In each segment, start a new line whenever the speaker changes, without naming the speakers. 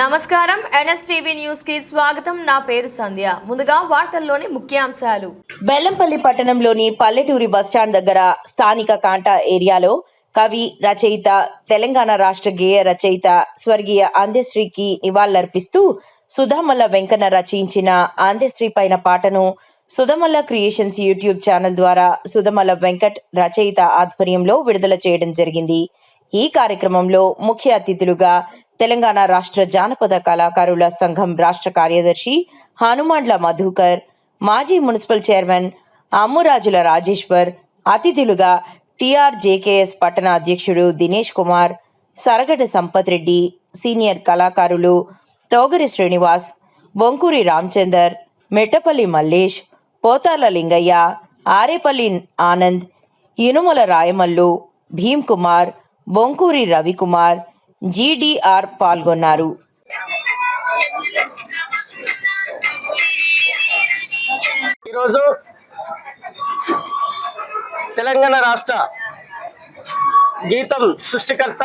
నమస్కారం. ఎన్ఎస్టీవీ న్యూస్కి స్వాగతం. నా పేరు సంధ్య. ముందుగా వార్తల్లోని ముఖ్యాంశాలు.
బెల్లంపల్లి పట్టణంలోని పల్లెటూరి బస్టాండ్ దగ్గర స్థానిక కాంటా ఏరియాలో కవి రచయిత తెలంగాణ రాష్ట్ర గేయ రచయిత స్వర్గీయ ఆంధ్యశ్రీకి నివాళులర్పిస్తూ సుధామల్ల వెంకన్న రచయించిన ఆంధ్యశ్రీ పైన పాటను సుధమల్ల క్రియేషన్స్ యూట్యూబ్ ఛానల్ ద్వారా సుధమల్ల వెంకట్ రచయిత ఆధ్వర్యంలో విడుదల చేయడం జరిగింది. ఈ కార్యక్రమంలో ముఖ్య అతిథులుగా తెలంగాణ రాష్ట్ర జానపద కళాకారుల సంఘం రాష్ట్ర కార్యదర్శి హనుమాండ్ల మధుకర్ మాజీ మున్సిపల్ చైర్మన్ అమ్మురాజుల రాజేశ్వర్ అతిథులుగా టిఆర్ జేకేఎస్ పట్టణ అధ్యక్షుడు దినేష్ కుమార్ సరగడ సంపత్ రెడ్డి సీనియర్ కళాకారులు తోగరి శ్రీనివాస్ బొంకూరి రామచందర్ మెట్టపల్లి మల్లేష్ పోతాల లింగయ్య ఆరేపల్లి ఆనంద్ ఇనుమల రాయమల్లు భీమ్ కుమార్ బొంకూరి రవికుమార్ జీడీఆర్ పాల్గొన్నారు.
ఈరోజు తెలంగాణ రాష్ట్ర గీతం సృష్టికర్త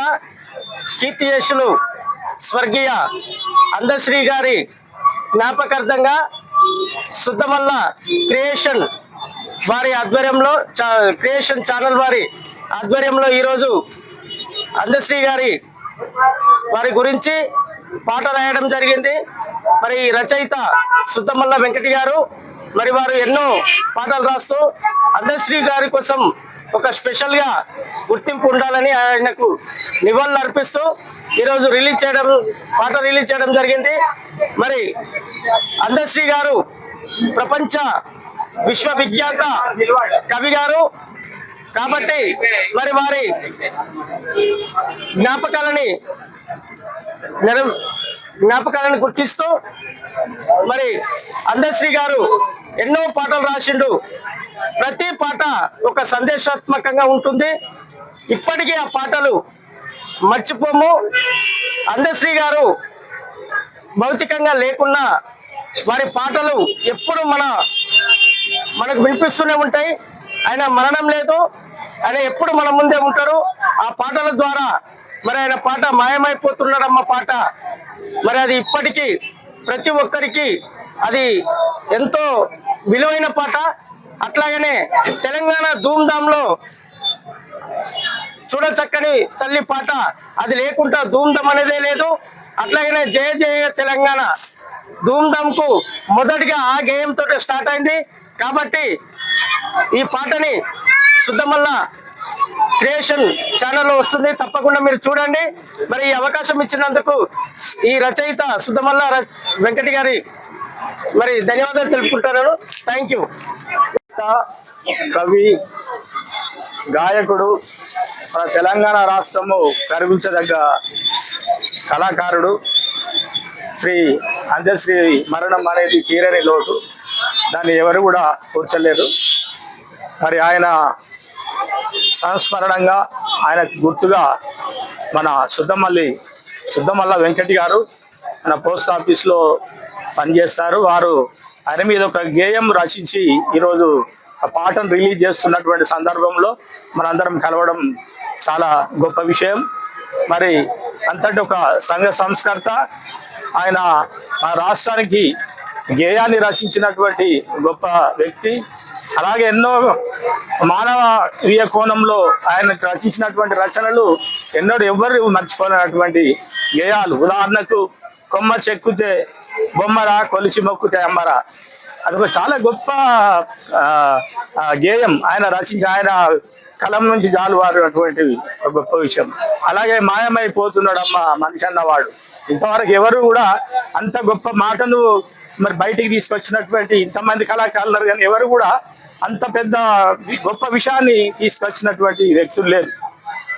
కీర్తియేషులు స్వర్గీయ అందశ్రీ గారి జ్ఞాపకార్థంగా శుద్ధమల్ల క్రియేషన్ వారి ఆధ్వర్యంలో చా- క్రియేషన్ ఛానల్ వారి ఆధ్వర్యంలో ఈరోజు అందశ్రీ గారి వారి గురించి పాట రాయడం జరిగింది. మరి ఈ రచయిత సుద్దమల్ల వెంకటి గారు మరి వారు ఎన్నో పాటలు రాస్తూ అందశ్రీ గారి కోసం ఒక స్పెషల్గా గుర్తింపు ఉండాలని ఆయనకు నివాళులు అర్పిస్తూ ఈరోజు రిలీజ్ చేయడం పాట రిలీజ్ చేయడం జరిగింది. మరి అందశ్రీ గారు ప్రపంచ విశ్వవిఖ్యాత కవి గారు కాబట్టి మరి వారి జ్ఞాపకాలని జ్ఞాపకాలను గుర్తిస్తూ మరి అందశ్రీ గారు ఎన్నో పాటలు రాసిండు. ప్రతి పాట ఒక సందేశాత్మకంగా ఉంటుంది. ఇప్పటికీ ఆ పాటలు మర్చిపోము. అందశ్రీ గారు భౌతికంగా లేకున్నా వారి పాటలు ఎప్పుడు మన మనకు వినిపిస్తూనే ఉంటాయి. ఆయన మరణం లేదు. ఆయన ఎప్పుడు మన ముందే ఉంటారు? ఆ పాటల ద్వారా మరి ఆయన పాట మాయమైపోతున్నాడమ్మ పాట. మరి అది ఇప్పటికీ ప్రతి ఒక్కరికి అది ఎంతో విలువైన పాట. అట్లాగనే తెలంగాణ ధూమ్ధాంలో చూడచక్కని తల్లి పాట అది లేకుండా ధూమ్ధాం అనేదే లేదు. అట్లాగనే జయ జయ తెలంగాణ ధూమ్ధామ్కు మొదటిగా ఆ గేయంతో స్టార్ట్ అయింది. కాబట్టి ఈ పాటని శుద్ధమల్ల క్రియేషన్ ఛానల్లో వస్తుంది. తప్పకుండా మీరు చూడండి. మరి ఈ అవకాశం ఇచ్చినందుకు ఈ రచయిత శుద్ధమల్ల ర- వెంకటి గారి మరి ధన్యవాదాలు తెలుపుకుంటున్నాను. థ్యాంక్ యూ
కవి గాయకుడు మన తెలంగాణ రాష్ట్రము గర్వించదగ్గ కళాకారుడు శ్రీ అంత్యశ్రీ మరణం అనేది తీరని లోటు. దాన్ని ఎవరు కూడా కూర్చోలేరు మరి ఆయన సంస్మరణంగా ఆయన గుర్తుగా మన సుద్దమల్లి సుద్దమల్ల వెంకటి గారు మన పోస్ట్ ఆఫీస్లో పనిచేస్తారు. వారు ఆయన మీద ఒక గేయం రచించి ఈరోజు ఆ పాటను రిలీజ్ చేస్తున్నటువంటి సందర్భంలో మనందరం కలవడం చాలా గొప్ప విషయం. మరి అంతటి ఒక సంఘ సంస్కర్త ఆయన మన రాష్ట్రానికి గేయాన్ని రచించినటువంటి గొప్ప వ్యక్తి. అలాగే ఎన్నో మానవీయ కోణంలో ఆయన రచించినటువంటి రచనలు ఎన్నో ఎవ్వరు మర్చిపోలేనటువంటి గేయాలు ఉదాహరణకు కొమ్మ చెక్కుతే బొమ్మరా కొలిసి మొక్కుతే అమ్మరా అది ఒక చాలా గొప్ప గేయం. ఆయన రచించి ఆయన కలం నుంచి జాలువారినటువంటి ఒక గొప్ప విషయం. అలాగే మాయమైపోతున్నాడమ్మ మనిషి అన్నవాడు. ఇంతవరకు ఎవరు కూడా అంత గొప్ప మాటను మరి బయటికి తీసుకొచ్చినటువంటి ఇంతమంది కళాకారులు కానీ ఎవరు కూడా అంత పెద్ద గొప్ప విషయాన్ని తీసుకొచ్చినటువంటి వ్యక్తులు లేరు.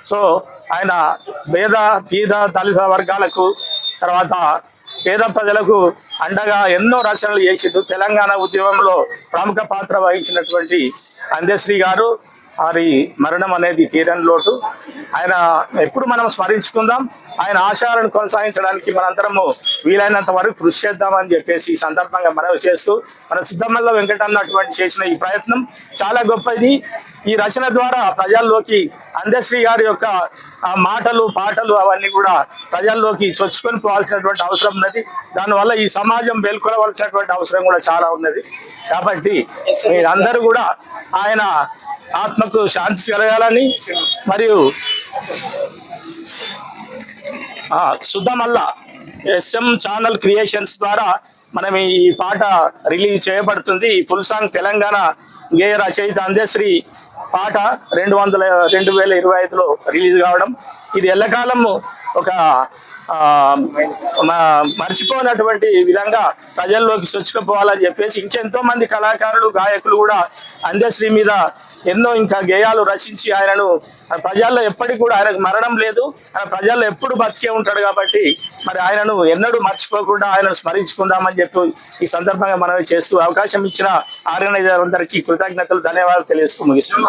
సో ఆయన పేద పీద దళిత వర్గాలకు తర్వాత పేద ప్రజలకు అండగా ఎన్నో రచనలు చేసిండు. తెలంగాణ ఉద్యమంలో ప్రముఖ పాత్ర వహించినటువంటి అందశ్రీ గారు వారి మరణం అనేది తీరని లోటు. ఆయన ఎప్పుడు మనం స్మరించుకుందాం ఆయన ఆశయాలను కొనసాగించడానికి మనందరము వీలైనంత వరకు కృషి చేద్దామని చెప్పేసి ఈ సందర్భంగా మనవి చేస్తూ మన సిద్ధమల్ల వెంకటన్న చేసిన ఈ ప్రయత్నం చాలా గొప్పది. ఈ రచన ద్వారా ప్రజల్లోకి అందశ్రీ గారి యొక్క మాటలు పాటలు అవన్నీ కూడా ప్రజల్లోకి చొచ్చుకొని పోవాల్సినటువంటి అవసరం ఉన్నది. దానివల్ల ఈ సమాజం మేల్కొనవలసినటువంటి అవసరం కూడా చాలా ఉన్నది. కాబట్టి మీరందరూ కూడా ఆయన ఆత్మకు శాంతి కలగాలని మరియు ఆ, ఎస్ఎం ఛానల్ క్రియేషన్స్ ద్వారా మనం ఈ పాట రిలీజ్ చేయబడుతుంది. ఈ ఫుల్ సాంగ్ తెలంగాణ గేయ రచయిత అందశ్రీ పాట రెండు వందల రెండు వేల ఇరవై ఐదులో రిలీజ్ కావడం. ఇది ఎల్లకాలము ఒక ఆ, విధంగా ప్రజల్లోకి చొచ్చుకుపోవాలని చెప్పేసి ఇంకెంతో మంది కళాకారులు గాయకులు కూడా అందశ్రీ మీద ఎన్నో ఇంకా గేయాలు రచించి ఆయనను ప్రజల్లో ఎప్పటికి కూడా ఆయనకు మరణం లేదు. ఆయన ప్రజల్లో ఎప్పుడు బతికే ఉంటాడు కాబట్టి మరి ఆయనను ఎన్నడూ మర్చిపోకుండా ఆయనను స్మరించుకుందామని చెప్పి ఈ సందర్భంగా మనవి చేస్తూ అవకాశం ఇచ్చిన ఆర్గనైజర్ అందరికీ కృతజ్ఞతలు ధన్యవాదాలు తెలియజేస్తూ ముగిస్తున్నాం